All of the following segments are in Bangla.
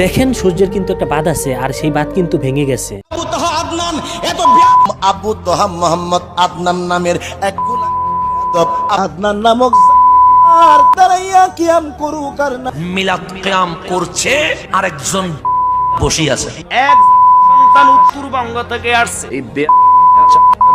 দেখেন সূর্যের কিন্তু একটা বাঁধ আছে আর সেই বাঁধ কিন্তু ভেঙে গেছে। আবু আদনান এত আবু তোহা মোহাম্মদ আদনান নামের এক আদনান নামক আর তারাইয়া কিয়াম করুক আর না মিলাদ কিয়াম করছে আরেকজন বসে আছে। এক সন্তান উত্তরবঙ্গ থেকে আসছে। এই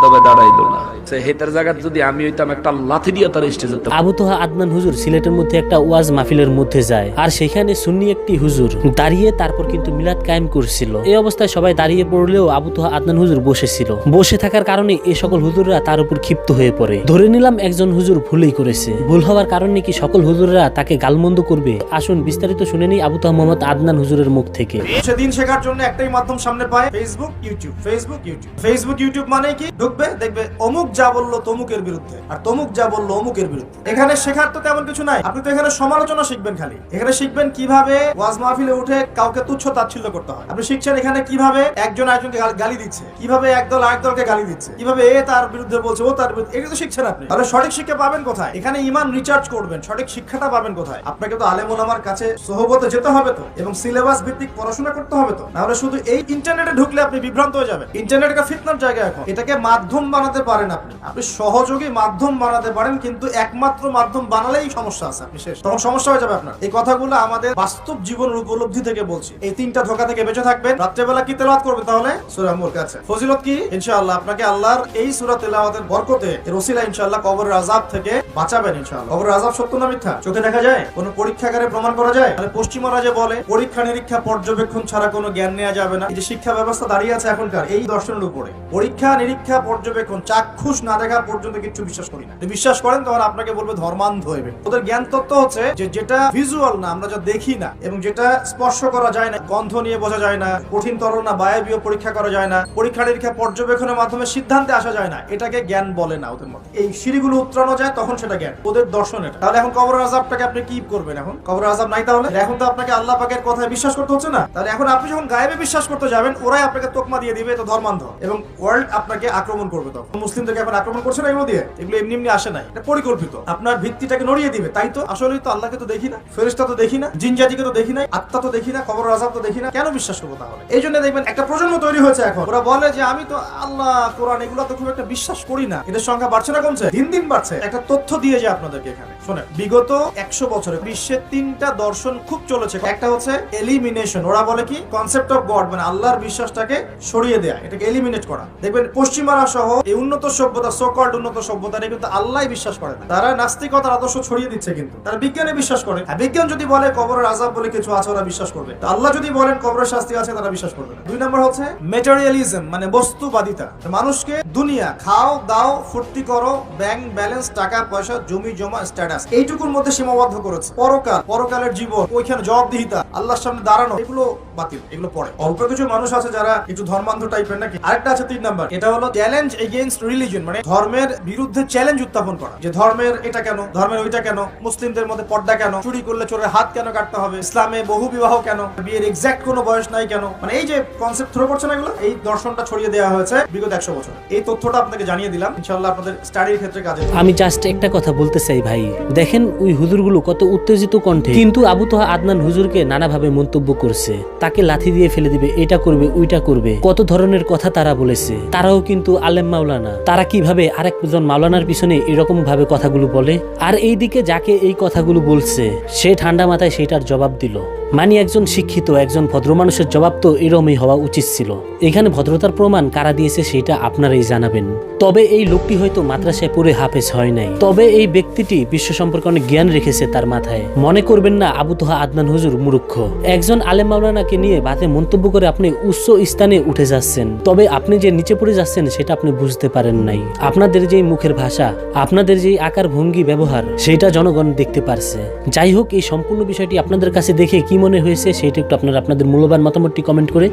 বে দবে দাঁড়াইলো না। সে হেতার জায়গা যদি আমি হইতাম একটা লাথি দিয়ে তার স্টেজে আবু তোহা আদনান হুজুর সিলেটের মধ্যে একটা ওয়াজ মাহফিলের মধ্যে যায়। আর সেখানে সুন্নি একটি হুজুর দাঁড়িয়ে তারপর কিন্তু মিলাদ কায়েম করছিল। এই অবস্থায় সবাই দাঁড়িয়ে পড়লেও আবু তোহা আদনান হুজুর বসেছিল। বসে থাকার কারণে এই সকল হুজুররা তার উপর ক্ষিপ্ত হয়ে পড়ে। ধরে নিলাম একজন হুজুর ভুলই করেছে। ভুল হওয়ার কারণে কি সকল হুজুররা তাকে গালমন্দ করবে? আসুন বিস্তারিত শুনে নিই আবু তোহা মোহাম্মদ আদনান হুজুরের মুখ থেকে। সেদিন শেখার জন্য একটাই মাধ্যম সামনে পায় Facebook YouTube Facebook YouTube Facebook YouTube মানে কি? ঢুকবে দেখবে অমুক যা বলল তমুকের বিরুদ্ধে, আর তমুক যা বলল অমুকের বিরুদ্ধে। এখানে শেখার তো তেমন কিছু নাই। আপনি তো এখানে সমালোচনা শিখবেন খালি। এখানে শিখবেন কীভাবে ওয়াজ মাহফিলে উঠে কাউকে তুচ্ছ তাচ্ছিল্য করতে হয়। আপনি শিখছেন এখানে কীভাবে একজন আরেকজনকে গালি দিচ্ছে, কীভাবে একদল আরেক দলকে গালি দিচ্ছে, কীভাবে এ তার বিরুদ্ধে বলছে, ও তার বিরুদ্ধে এগুলো তো শিখছেন আপনি। তাহলে সঠিক শিক্ষা পাবেন কোথায়? এখানে ইমান রিচার্জ করবেন, সঠিক শিক্ষাটা পাবেন কোথায়? আপনাকে তো আলেম ওলামার কাছে সহবতে যেতে হবে তো, এবং সিলেবাস ভিত্তিক পড়াশোনা করতে হবে তো। নাহলে শুধু এই ইন্টারনেটে ঢুকলে আপনি বিভ্রান্ত হয়ে যাবেন। ইন্টারনেট একটা ফিতনার জায়গা এখন। এটাকে মাধ্যম বানাতে পারেন আপনি। আপনি সহযোগী মাধ্যম বানাতে পারেন, কিন্তু একমাত্র মাধ্যম বানালেই সমস্যা আছে, আপনি শেষ। তখন সমস্যা হয়ে যাবে আপনার। এই কথাগুলো আমাদের বাস্তব জীবনের উপলব্ধি থেকে বলছি। এই তিনটা ধোকা থেকে বেঁচে থাকবেন। রাত্রেবেলা কি তেলাওয়াত করবেন তাহলে? সূরা মুলক আছে। ফজিলত কি? ইনশাআল্লাহ, আপনাকে আল্লাহর এই সূরা তেলাওয়াতের বরকতে এর ওসিলা ইনশাআল্লাহ কবরের আযাব থেকে বাঁচাবেন ইনশাআল্লাহ। কবরের আযাব সত্য না মিথ্যা? চোখে দেখা যায়? কোন পরীক্ষাগারে প্রমাণ করা যায়? তাহলে পশ্চিমরা যে বলে, পরীক্ষা নিরীক্ষা পর্যবেক্ষণ ছাড়া কোনো জ্ঞান নেওয়া যাবে না। এই যে শিক্ষা ব্যবস্থা দাঁড়িয়ে আছে এখনকার, এই দর্শনের উপরে। পরীক্ষা নিরীক্ষা পর্যবেক্ষণ, চাক্ষুষ না দেখা পর্যন্ত কিছু বিশ্বাস করি না। বিশ্বাস করেন, তখন আপনাকে বলবে ধর্মান্ধ হইবে ওদের জ্ঞান তত্ত্ব হচ্ছে যে যেটা ভিজুয়াল না, আমরা যা দেখি না, এবং যেটা স্পর্শ করা যায় না, গন্ধ নিয়ে বোঝা যায় না, কঠিন তরল না, বায়বীয় পরীক্ষা করা যায় না, পরীক্ষা নিরীক্ষা পর্যবেক্ষণের মাধ্যমে সিদ্ধান্তে আসা যায় না, এটাকে জ্ঞান বলে না ওদের মধ্যে এই সিঁড়িগুলো উত্তরানো যায়, তখন সেটা জ্ঞান, ওদের দর্শন এটা। তাহলে এখন কবর আজাবটাকে আপনি কি করবেন এখন। কবর আজাব নাই তাহলে? এখন তো আপনাকে আল্লাহ পাকের কথায় বিশ্বাস করতে হচ্ছে না? তাহলে এখন আপনি যখন গায়েবে বিশ্বাস করতে যাবেন, ওরাই আপনাকে তোকমা দিয়ে দিবে, এটা ধর্মান্ধ। এবং ওয়ার্ল্ড আপনাকে আক্রমণ করবে তখন। মুসলিমদেরকে এখন আক্রমণ করছে না এগুলো দিয়ে? এগুলো এমনি এমনি আসে নাই। এটা পরিকল্পিত। আপনার ভিত্তিটাকে নড়িয়ে দিবে তাই তো? আসলেই তো আল্লাহকে তো দেখি না ফেরিস্তা তো দেখি না জিন জাতিকে তো দেখি না আত্মা তো দেখি না কবর আজাব তো দেখি না। কেন বিশ্বাস করব তাহলে? এই জন্য দেখবেন একটা প্রজন্ম তৈরি হয়েছে এখন। ওরা বলে যে আমি তো আল্লাহ কোরআন এগুলো তো খুব একটা বিশ্বাস করি না। এদের সংখ্যা বাড়ছে না কমছে? দিন দিন বাড়ছে। একটা তথ্য দিয়ে যায় আপনাদেরকে এখানে। শোনেন বিগত একশো বছরে বিশ্বের তিনটা দর্শন খুব চলেছে। একটা হচ্ছে এলিমিনেশন ওরা বলে কি? কনসেপ্ট অফ গড মানে আল্লাহর বিশ্বাসটাকে সরিয়ে দেয়া। এটাকে এলিমিনেট করা। দেখবেন পশ্চিমারা সহ এই উন্নত সভ্যতা উন্নত সভ্যতা কিন্তু আল্লাহ বিশ্বাস করে না। তারা নাস্তিকতার আদর্শ ছড়িয়ে দিচ্ছে কিন্তু। তারা বিজ্ঞানে বিশ্বাস করে। বিজ্ঞান যদি বলে কবরের আজাব বলে কিছু আছে, ওরা বিশ্বাস করবে। আল্লাহ যদি বলেন কবরের শাস্তি আছে, তারা বিশ্বাস করবে না। দুই নম্বর হচ্ছে মেটেরিয়ালিজম মানে বস্তুবাদিতা। মানুষকে দুনিয়া, খাও, দাও, ফুর্তি করো ব্যাংক ব্যালেন্স টাকা, পয়সা, জমি, জমা স্ট্যাটাস এইটুকুর মধ্যে সীমাবদ্ধ করেছে। পরকাল, পরকালের জীবন, ওইখানে জবাবদিহিতা, আল্লাহর সামনে দাঁড়ানো, এগুলো বাতিল, এগুলো পড়ে। অল্প কিছু মানুষ আছে যারা একটু ধর্মান্ধ টাইপের নাকি। আরেকটা আছে তিন নাম্বার। এটা হলো চ্যালেঞ্জ এগেইনস্ট রিলিজন মানে ধর্মের বিরুদ্ধে চ্যালেঞ্জ উত্থাপন করা। যে ধর্মের এটা কেন, ধর্মের ওইটা কেন, মুসলিমদের মধ্যে পর্দা কেন, চুরি করলে চোরের হাত কেন কাটতে হবে, ইসলামে বহু বিবাহ কেন, বিয়ের এক্সাক্ট কোনো বয়স নাই কেন? মানে এই যে কনসেপ্ট থ্রো করছে না এগুলো, এই দর্শনটা ছড়িয়ে দেওয়া হয়েছে বিগত একশো বছর। এই তথ্যটা আপনাকে জানিয়ে দিলাম ইনশাল্লাহ আপনাদের স্টাডির ক্ষেত্রে কাজে আমি জাস্ট একটা কথা বলতে চাই ভাই। দেখেন ওই হুজুরগুলো কত উত্তেজিত কণ্ঠে। কিন্তু আবু তোহা আদনান হুজুরকে নানাভাবে মন্তব্য করছে। তাকে লাথি দিয়ে ফেলে দিবে, এটা করবে, ওইটা করবে। কত ধরনের কথা তারা বলেছে। তারাও কিন্তু আলেম মাওলানা। তারা কীভাবে আরেকজন মাওলানার পিছনে এরকম ভাবে কথাগুলো বলে? আর এইদিকে যাকে এই কথাগুলো বলছে, সে ঠান্ডা মাথায় সেটার জবাব দিল। মানে একজন শিক্ষিত, একজন ভদ্র মানুষের জবাব তো এরমই হওয়া উচিত ছিল। এখানে ভদ্রতার প্রমাণ কারা দিয়েছে সেটা আপনারাই জানাবেন। তবে এই লোকটি হয়তো মাদ্রাসায় পড়ে হাফেজ হয় নাই। তবে এই ব্যক্তিটি বিশ্ব সম্পর্কে অনেক জ্ঞান রেখেছে তার মাথায়। মনে করবেন না, আবু তোহা আদনান হুজুর মূর্খ। একজন আলেম মাওলানাকে নিয়ে বাতে মন্তব্য করে আপনি উচ্চ স্থানে উঠে যাচ্ছেন। তবে আপনি যে নিচে পড়ে যাচ্ছেন সেটা আপনি বুঝতে পারেন নাই। আপনাদের যেই মুখের ভাষা, আপনাদের যেই আকার ভঙ্গি ব্যবহার, সেটা জনগণ দেখতে পারছে। যাই হোক, এই সম্পূর্ণ বিষয়টি আপনাদের কাছে দেখে কি মনে হয়েছে সেটা একটু আপনারা আপনাদের মূল্যবান মতামতটি কমেন্ট করে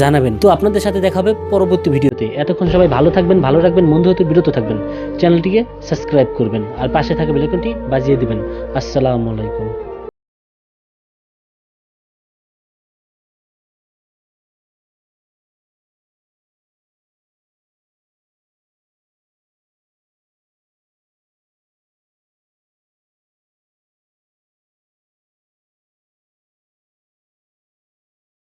জানাবেন। তো আপনাদের সাথে দেখা হবে পরবর্তী ভিডিওতে। এতক্ষণ সবাই ভালো থাকবেন, ভালো রাখবেন, বন্ধু হতে বিরত থাকবেন। চ্যানেলটিকে সাবস্ক্রাইব করবেন আর পাশে থাকা বেলাইকনটি বাজিয়ে দিবেন। আসসালামু আলাইকুম।